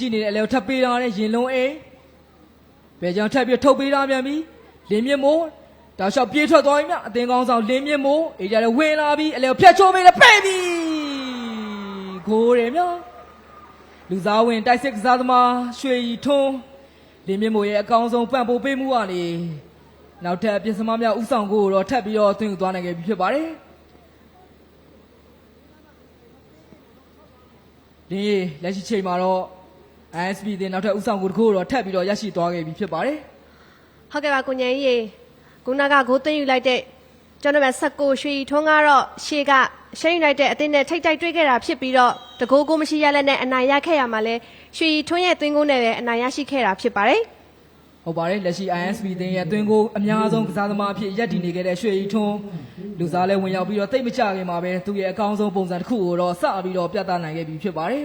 ကြည့်နေတဲ့အလေကိုထပ်ပေးထားတဲ့ရင်လုံးအိမ်ဘယ်ကြောင့်ထပ်ပြီးထုတ်ပေးထားပြန်ပြီလင်းမြင့်မိုးတောက်လျှောက်ပြေးထွက်သွားပြီမြအသင်းကောင်းဆောင်လင်းမြင့်မိုးအေးကြတယ်ဝင်လာပြီအလေကိုဖျက်ချိုးပေးတယ်ပဲ့ပြီကိုးတယ်မြလူသားဝင်တိုက်စစ်ကစားသမားရွှေရီထွန်းလင်းမြင့်မိုးရဲ့အကောင်းဆုံးပံ့ပိုးပေးမှုကနေနောက်ထပ်ပြင်စမများဥဆောင်ကိုတော့ထပ်ပြီးတော့သွင်းယူသွားနိုင်ခဲ့ပြီဖြစ်ပါတယ်ဒီလက်ရှိချိန်မှာတော့ ISP တင်နောက်ထပ်ဥဆောင်ကိုတစ်ခုတော့ထပ်ပြီးတော့ရရှိသွားခဲ့ပြီဖြစ်ပါတယ်ဟုတ်ကဲ့ပါကိုညင်ကြီးခုနကဂိုးသွင်းယူလိုက်တဲ့ကျွန်တော်ပဲ16ရွှေထွန်းကတော့ရှေ့ကရှယ်ယူနိုက်တက်အသင်းနဲ့ထိတ်တိုက်တွေ့ခဲ့တာဖြစ်ပြီးတော့တကိုးကိုမရှိရလက်နဲ့အနိုင်ရခဲ့ရမှာလဲရွှေထွန်းရဲ့သွင်းကိုနဲ့ပဲအနိုင်ရရှိခဲ့တာဖြစ်ပါတယ်ဟုတ်ပါတယ်လက်ရှိ ISP တင်ရဲ့အတွင်းကိုအများဆုံးကစားသမားအဖြစ်ရပ်တည်နေခဲ့တဲ့ရွှေရီထွန်းလူစားလဲဝင်ရောက်ပြီးတော့တိတ်မကြခင်မှာပဲသူ့ရဲ့အကောင်းဆုံးပုံစံတစ်ခုကိုတော့စပြီးတော့ပြသနိုင်ခဲ့ပြီဖြစ်ပါတယ်